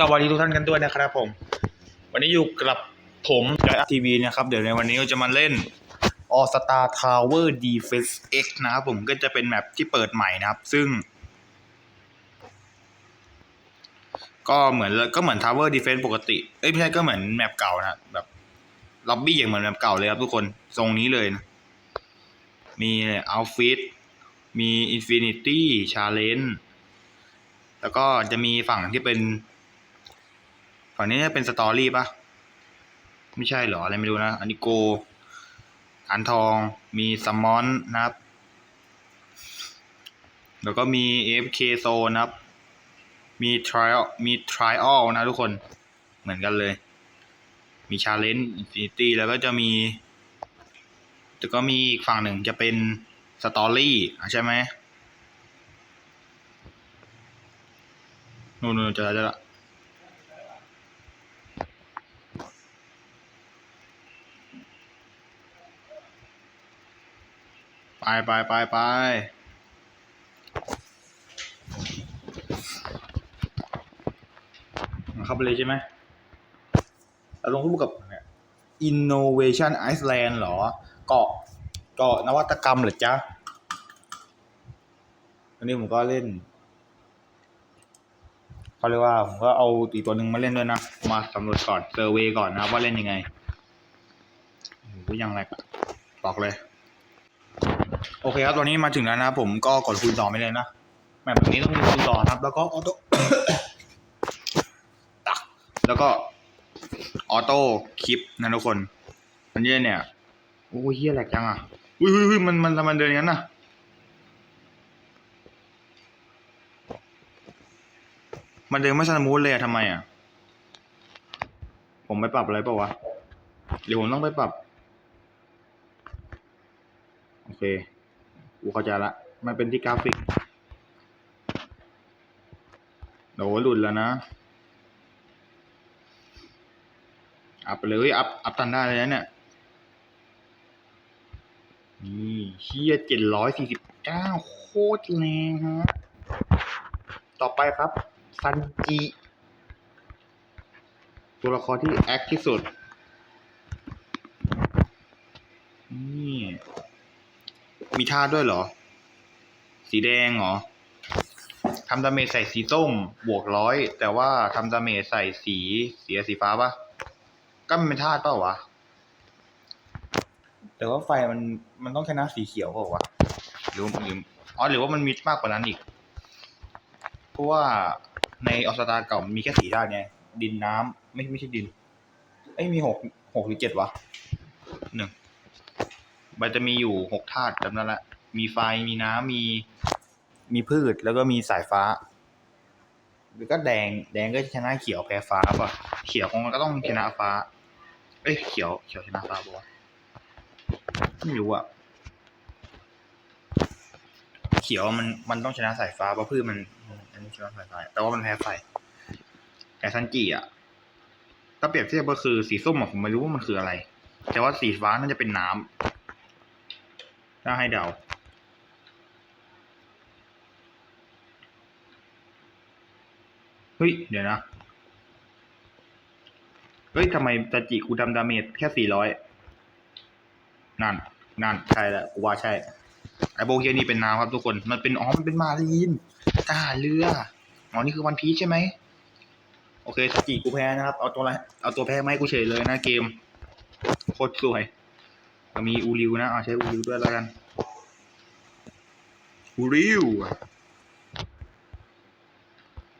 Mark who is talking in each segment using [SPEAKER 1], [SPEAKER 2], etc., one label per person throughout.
[SPEAKER 1] สวัสดีทุกท่านกันด้วยนะครับผม วันนี้อยู่กับผมกับทีวีนะครับ เดี๋ยวในวันนี้เราจะมาเล่น All Star Tower Defense X นะครับผมก็จะเป็นแมปที่เปิดใหม่นะครับ ซึ่ง ก็เหมือนก็เหมือน Tower Defense ปกติ เอ้ยไม่ใช่ก็เหมือนแมปเก่านะแบบล็อบบี้อย่างเหมือนแมปเก่าเลยครับทุกคนทรงนี้เลยนะ มีเอาฟิตมี Infinity Challenge แล้วก็จะมีฝั่งที่เป็น ฝั่งนี้จะเป็นสตอรี่ปะไม่ใช่เหรอ อะไรไม่รู้นะ อันนี้โกอันทอง มีซัมมอนนะครับ แล้วก็มี AFK โซนะครับ มี trial มี trial นะทุกคน เหมือนกันเลย มี challenge infinity แล้วก็จะมีแต่ก็มีอีกฝั่งหนึ่งจะเป็นสตอรี่ใช่ไหมนู่นๆจอแล้วเจอแล้ว ไปไปไปไปเข้าไปเลยใช่ไหมเราลงรูปกับ Innovation Iceland เหรอ เกาะเกาะนวัตกรรมหรือจ๊ะอันนี้ผมก็เล่นเขาเรียกว่าผมก็เอาอีกตัวหนึ่งมาเล่นด้วยนะ มาสำรวจก่อนเซอร์เวยก่อนนะว่าเล่นยังไงโอ้โหยังไงบอกเลย โอเคครับตอนนี้มาถึงแล้วนะผมก็กดคูณสองไปเลยนะแบบนี้ต้องมีคูณสองครับ แล้วก็ออโต้ตักแล้วก็ออโต้คลิปนะทุกคนมันเยอะเนี่ยโอ้ยเฮียแหลกจังอะอุ้ยอุ้ยอุ้ยมันมันมันเดินอย่างนั้นน่ะมันเดินไม่สมูทเลยอะทำไมอะผมไปปรับอะไรเปล่าวะเดี๋ยวผมต้องไปปรับ โอเค กูเข้าใจละ มันเป็นที่กราฟิกโหหลุดแล้วนะ อัพเลย อัพ อัพตันได้เลยนะเนี่ย นี่เชี่ยเจ็ดร้อยสี่สิบเก้าโคตรแรงฮะ ต่อไปครับ ซันจิ ตัวละครที่แอคที่สุด นี่ มีท่าด้วยเหรอ สีแดงเหรอทำดาเมจใส่สีส้มบวกร้อยแต่ว่าทำดาเมจใส่สีเสียสีฟ้าปะก็มันเป็นธาตุเปล่าวะแต่ว่าไฟมันมันต้องชนะสีเขียวเปล่าวะหรือหรืออ๋อหรือว่ามันมีมากกว่านั้นอีก เพราะว่าในออสตาเก่ามันมีแค่สีธาตุไงดินน้ำไม่ไม่ใช่ดิน เอ้ยมีหกหกหรือเจ็ดวะหนึ่ง มันจะมีอยู่หกธาตุจำนั้ละ มีไฟ มีน้ำ มี มีพืช แล้วก็มีสายฟ้า หรือก็แดง แดงก็ชนะเขียวแพ้ฟ้าป่ะ เขียวของมันก็ต้องชนะฟ้า เอ้ย เขียว เขียวชนะฟ้าป่ะไม่รู้อะเขียวมัน มันต้องชนะสายฟ้าเพราะพืชมันมันชนะสายฟ้า แต่ว่ามันแพ้ไฟ แต่ซันจิอะถ้าเปรียบเทียบก็คือสีส้มอะผมไม่รู้ว่ามันคืออะไร แต่ว่าสีฟ้าน่าจะเป็นน้ำ ถ้าให้เดาเฮ้ย เดี๋ยวนะ เฮ้ยทำไมตาจิกูทำดาเมจแค่สี่ร้อยนั่น นั่น ใช่แล้วกูว่าใช่ ไอโบเกียนี่เป็นน้ำครับทุกคน มันเป็น อ๋อ มันเป็นมารีนทหารเรือ อ๋อ นี่คือวันพีชใช่ไหม โอเคตาจิกูแพ้นะครับ เอาตัวอะไร เอาตัวแพ้มาให้กูเฉยเลยนะเกม โคตรสวย ก็มีอูริวนะเอาใช้อูริวด้วยแล้วกันอูริว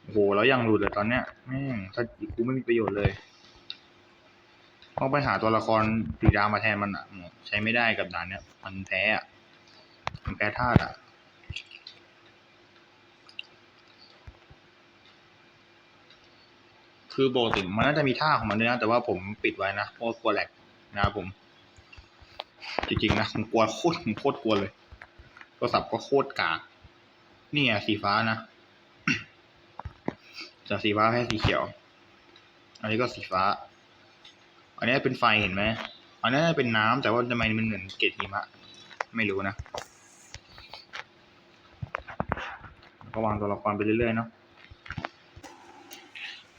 [SPEAKER 1] โอ้โหแล้วยังหลุดเลยตอนเนี้ยแม่งถ้ากูไม่มีประโยชน์เลยต้องไปหาตัวละครสีดามาแทนมันอะ ใช้ไม่ได้กับด่านเนี้ยมันแพ้อะมันแพ้ธาตุอะคือปกติมันน่าจะมีท่าของมันด้วยนะ แต่ว่าผมปิดไว้นะเพราะกลัวแหลกนะครับผม จริงๆนะผมกลัวโคตรผมโคตรกลัวเลยโทรศัพท์ก็โคตรกากนี่ไงสีฟ้านะจากสีฟ้าให้สีเขียว อันนี้ก็สีฟ้า อันนี้เป็นไฟเห็นไหมอันนี้เป็นน้ำแต่ว่าทำไมมันเหมือนเกล็ดหิมะ ไม่รู้นะก็วางตัวละครไปเรื่อยๆเนาะ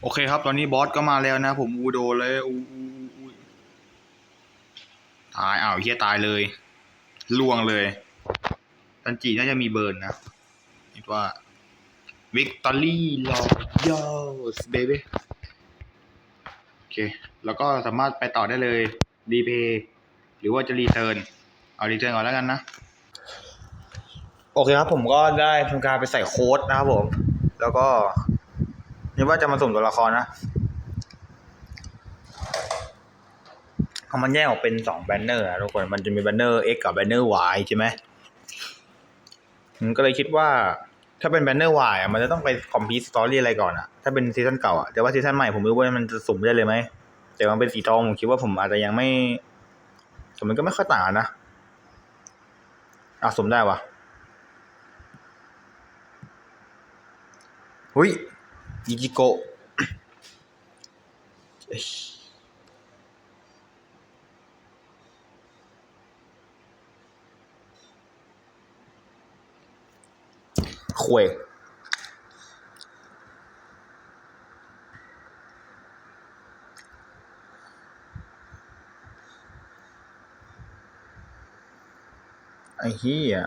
[SPEAKER 1] โอเคครับ ตอนนี้บอสก็มาแล้วนะ ผมอูโดเลยอูอู ตายอ้าวเฮียตายเลยล่วงเลย ตันจีน่าจะมีเบิร์นนะคิดว่าวิกตอรี่ลอยสเบบี้โอเค แล้วก็สามารถไปต่อได้เลยรีเพย์หรือว่าจะรีเทิร์นเอารีเทิร์นก่อนแล้วกันนะ โอเคครับผมก็ได้ทำการไปใส่โค้ดนะครับผม แล้วก็นี่ว่าจะมาสุ่มตัวละครนะ เอมันแยกออกเป็นสองแบนเนอร์นะทุกคนมันจะมีแบนเนอร์ X กับแบนเนอร์ Y ใช่ไหมผมก็เลยคิดว่า ถ้าเป็นแบนเนอร์ Y อะมันจะต้องไปคอมพิวสตอรี่อะไรก่อนอะถ้าเป็นซีซั่นเก่าอะแต่ว่าซีซั่นใหม่ผมไม่รู้ว่ามันจะสุ่มได้เลยไหมแต่มันเป็นสีทองผมคิดว่าผมอาจจะยังไม่แต่มันก็ไม่ค่อยต่างนะอะสุ่มได้วะหุยอิจิโกะเอ้ย ควยไอ้เหี้ย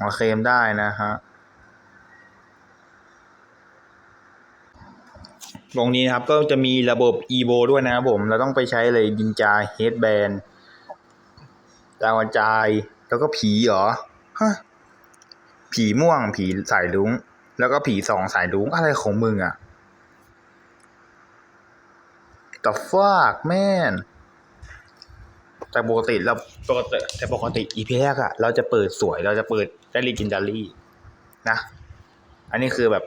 [SPEAKER 1] มาเคลมได้นะฮะ ตรงนี้นะครับก็จะมีระบบ evo ด้วยนะครับผม เราต้องไปใช้เลยดินจา headband ดาวกระจายแล้วก็ผีเหรอฮะผีม่วงผีสายลุงแล้วก็ผีสองสายลุงอะไรของมึงอะ the fuck man แต่ปกติเราปกติแต่ปกติ EP แรกอะเราจะเปิดสวยเราจะเปิดได้ลีกินดารี่นะ อันนี้คือแบบ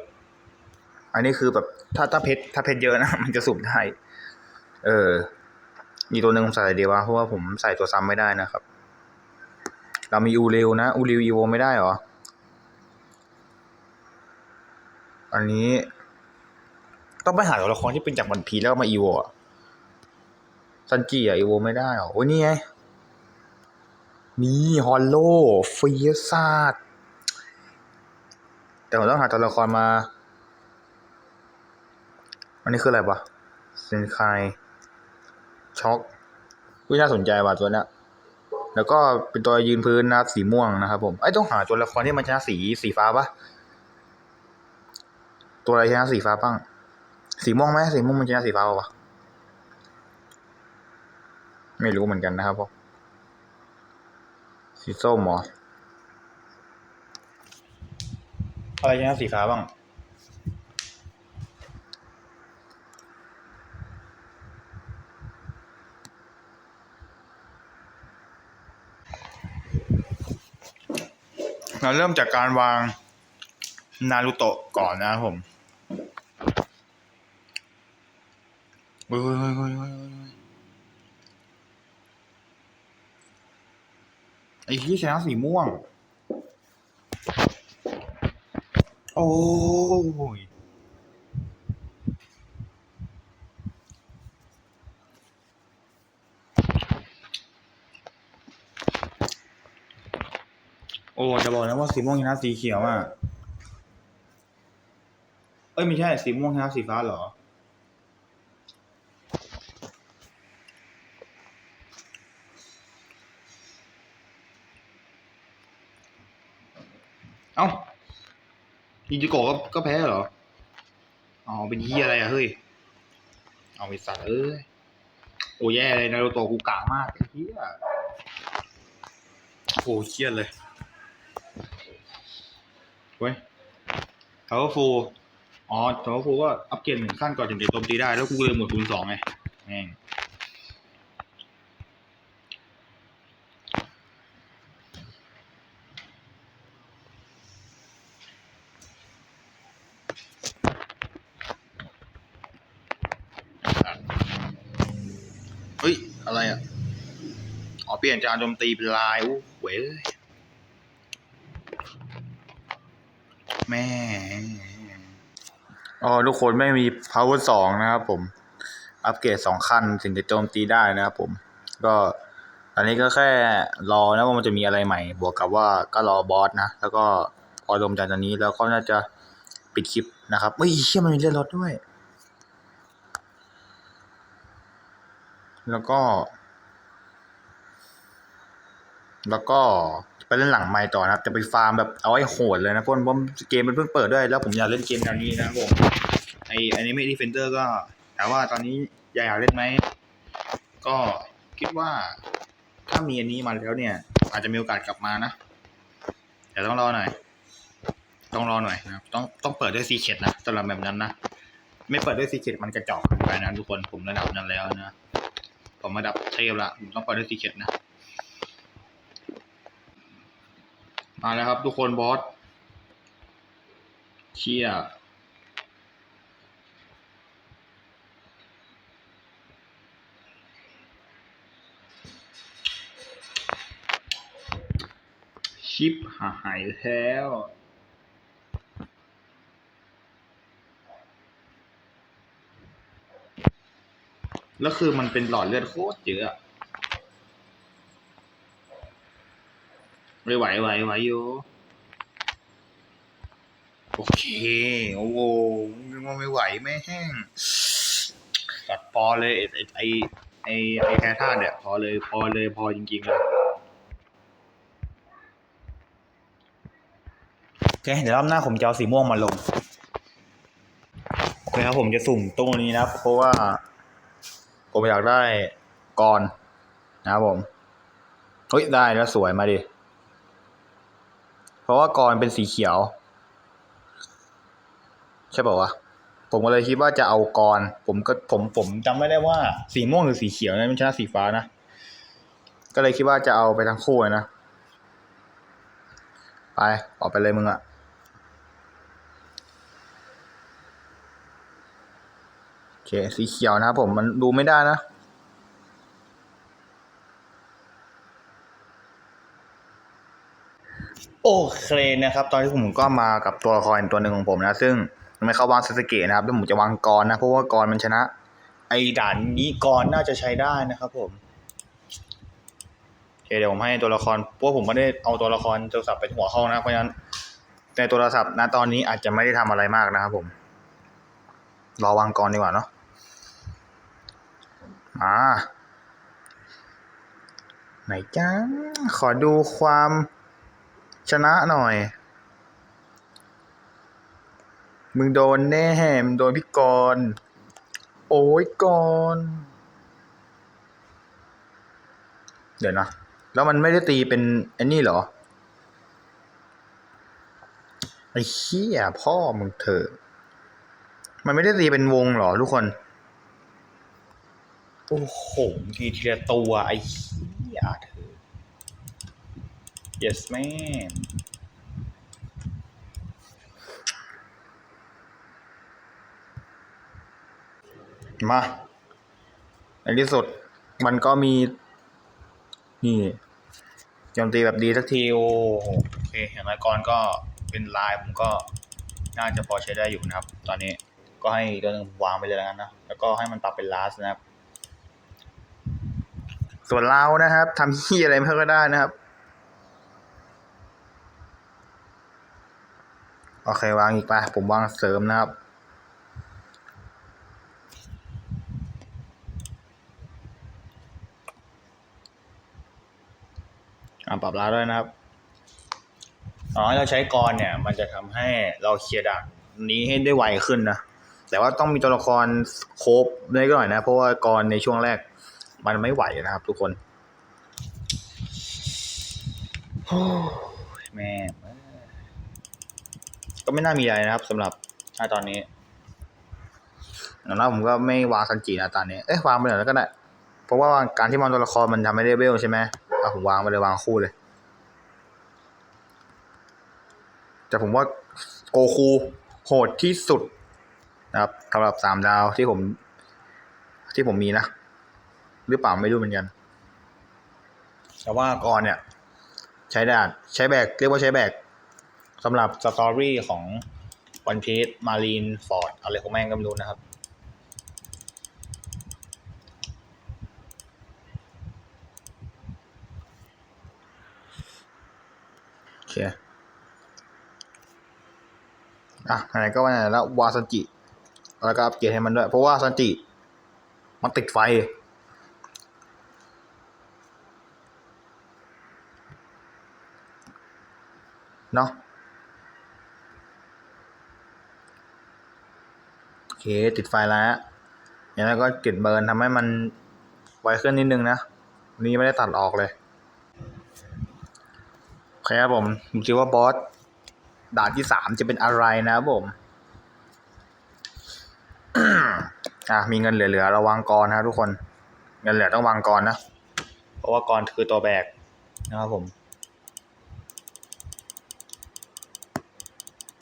[SPEAKER 1] อันนี้คือแบบ ถ้าถ้าเพชรถ้าเพชรเยอะนะมันจะสุ่มได้ เออ มีตัวหนึ่งผมใส่อะไรดีวะเพราะว่าผมใส่ตัวซ้ำไม่ได้นะครับ เรามีอูริวนะอูริวอีโวไม่ได้เหรอ อันนี้ ต้องไปหาตัวละครที่เป็นจากวันพีแล้วมาอีโวอะซันจิอะอีโวไม่ได้เหรอ โอ้ยนี่ไงมีฮอลโลเฟียซาดแต่ผมต้องหาตัวละครมา อันนี้คืออะไรปะเซนคายช็อกวิน่าสนใจว่ะตัวเนี้ย แล้วก็เป็นตัวยืนพื้นนะสีม่วงนะครับ ผมไอ้ยต้องหาตัวละครที่มันชนะสีสีฟ้าปะตัวอะไรชนะสีฟ้าบ้าง สีม่วงไหมสีม่วงมันชนะสีฟ้าปะไม่รู้เหมือนกันนะครับผมสีส้มหรออะไรชนะสีฟ้าบ้าง เราเริ่มจากการวางนารูโตะก่อนนะครับผมเฮ้ยเฮ้ยเฮ้ยเฮ้ยเฮ้ยเฮ้ยไอ้ที่ชนะสีม่วง โอ้ย โอ้จะบอกนะว่าสีม่วงชนะสีเขียวอะ เอ้ยไม่ใช่สีม่วงชนะสีฟ้าเหรอ เอ้าอิจิโกะก็ก็แพ้เหรอ อ๋อ เป็นยี่อะไรอะเฮ้ย เอาไปสัตว์เอ้ย โอ้แย่เลยนารูโตะกูกากมากไอ้เหี้ยโอ้เครียดเลย เว้ยทาวเวอร์ฟูอ๋อทาวเวอร์ฟูก็อัปเกรดหนึ่งขั้นก่อนถึงจะโจมตีได้ แล้วกูเลยหมดคูณสองไงแม่งเฮ้ย อะไรอะ อ๋อ เปลี่ยนจากโจมตีเป็นลายอู้เว้ย แม่อ๋อทุกคนไม่มี power สองนะครับผม อัปเกรดสองขั้นถึงจะโจมตีได้นะครับผม ก็ตอนนี้ก็แค่รอนะว่ามันจะมีอะไรใหม่ บวกกับว่าก็รอบอสนะ แล้วก็พอลงจากตอนนี้แล้วก็น่าจะปิดคลิปนะครับเฮ้ยเชี่ยมันมีเลื่อนรถด้วย แล้วก็ แล้วก็ไปเล่นหลังไมค์ต่อนะครับ จะไปฟาร์มแบบเอาไว้โหดเลยนะเพราะว่าเกมมันเพิ่งเปิดด้วย แล้วผมอยากเล่นเกมแนวนี้นะผมไออันนี้ไม่ดีเฟนเดอร์ก็แต่ว่าตอนนี้อยากเล่นไหม ก็คิดว่าถ้ามีอันนี้มาแล้วเนี่ย อาจจะมีโอกาสกลับมานะแต่ต้องรอหน่อย ต้องรอหน่อยนะต้องต้องเปิดด้วยซีเคดนะสำหรับแบบนั้นนะไม่เปิดด้วยซีเคดมันกระจอกไปนะทุกคนผมระดับนั้นแล้วนะผมระดับเทพละผมต้องเปิดด้วยซีเคดนะ มาแล้วครับ ทุกคนบอสเชียชิปหายแล้วแล้วคือมันเป็นหลอดเลือดโคตรเยอะอะ ไม่ไหวไหวไหวอยู่โอเค โอ้โหนึกว่าไม่ไหวไม่แห้งตัดพอเลยไอ้ไอ้ไอ้ไอ้แค่ท่าตุเนี่ยพอเลยพอเลยพอจริงๆเลยโอเคเดี๋ยวรอบหน้าผมจะเอาสีม่วงมาลงโอเคครับผมจะสุ่มตรงนี้นะครับเพราะว่า ผมอยากได้กรนะครับผม เฮ้ย ได้แล้วสวยมาดิเพ ราะว่ากรเป็นสีเขียว ใช่ป่าวะผมก็เลยคิดว่าจะเอากร ผมก็ผมผมจำไม่ได้ว่า สีม่วงหรือสีเขียวนะม่ใช่สีฟ้านะ ก็เลยคิดว่าจะเอาไปทั้งคู่นะ ไปออกไปเลยมึงอะโอเคสีเขียวนะครับผมมันดูไม่ได้นะ โอเคนะครับ ตอนที่ผมก็มากับตัวละครตัวหนึ่งของผมนะ ซึ่งไม่เข้าวางซาสเกะนะครับแล้วผมจะวางกรนะ เพราะว่ากรมันชนะ ไอด่านนี้กรน่าจะใช้ได้นะครับผมโอเคเดี๋ยวผมให้ตัวละครพราะผมไม่ได้เอาตัวละครโทรศัพท์ไปหัวเข้านะเพราะฉะนั้นในโทรศัพท์ณตอนนี้อาจจะไม่ได้ทำอะไรมากนะครับผม รอวางกรดีกว่าเนาะมาไหนจ้าขอดูความ ชนะหน่อย มึงโดนแน่มึงโดนพี่กรณ์โอ้ยกรณ์เดี๋ยวนะ แล้วมันไม่ได้ตีเป็นอ้นี่เหรอ ไอ้เหี้ยพ่อมึงเถอะ มันไม่ได้ตีเป็นวงเหรอทุกคน โอ้โห ทีทีละตัว ไอ้เหี้ยเถ yes man มา ในที่สุด มันก็มี นี่โจมตีแบบดีสักทีโอโอเคอย่างไรก่อนก็เป็นลายผมก็น่าจะพอใช้ได้อยู่นะครับ ตอนนี้ก็ให้ตัวหนึงวางไปเลยแล้วกันนะ แล้วก็ให้มันปรับเป็นลาสนะครับ ส่วนเรานะครับทำที่อะไรไม่ก็ได้นะครับ โอเควางอีกไปผมวางเสริมนะครับอ่าปรับลาด้วยนะครับอ๋อเราใช้กรเนี่ย มันจะทำให้เราเคลียร์ด่านนี้ให้ได้ไวขึ้นนะแต่ว่าต้องมีตัวละครโครบได้ก็หน่อยนะ เพราะว่ากรในช่วงแรกมันไม่ไหวนะครับ ทุกคนโอ้แม่ ก็ไม่น่ามีอะไรนะครับสำหรับณตอนนี้แล้วนะผมก็ไม่วางซันจินะตอนนี้ เอ๊ะวางไปหน่อยแล้วก็ได้ เพราะว่าการที่วางตัวละครมันทำให้ได้เวลใช่ไหมอะผมวางไปเลยวางคู่เลย แต่ผมว่าโกคูโหดที่สุดนะครับสำหรับสามดาวที่ผม ที่ผมมีนะ หรือเปล่าไม่รู้เหมือนกัน แต่ว่าก่อนเนี่ย ใช้ดาดใช้แบก เรียกว่าใช้แบก สำหรับสตอรี่ของวันพี e มารีนฟอร์ดอะไรของแม่งก็ไม่รู้นะครับ โอเค อะไหนก็ว่าไหนแล้ววาซันจิ แล้วก็อัปเกรดให้มันด้วย เพราะว่าซันจิ มันติดไฟเนาะโอ เค ติดไฟแล้วอย่างนั้นก็กดเบิร์นทำให้มันไวขึ้นนิดนึงนะนี้ไม่ได้ตัดออกเลยครับผมดูสิว่าบอสด่านที่สามจะเป็นอะไรนะครับผมอะมีเงินเหลือๆระวังกรนะทุกคน เงินเหลือต้องวางกรนะ เพราะว่ากรคือตัวแบกนะครับผม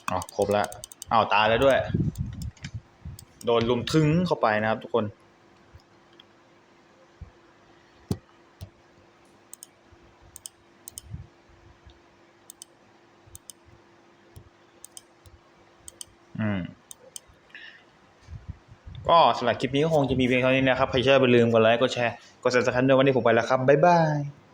[SPEAKER 1] อ๋อครบแล้วอ้าวตายแล้วด้วย โดนลุมทึงเข้าไปนะครับทุกคน อืม ก็สำหรับคลิปนี้ก็คงจะมีเพียงเท่านี้นะครับใครชอบอย่าลืมกดไลค์กดแชร์กด subscribe ด้วยวันนี้ผมไปแล้วครับ บ๊ายบาย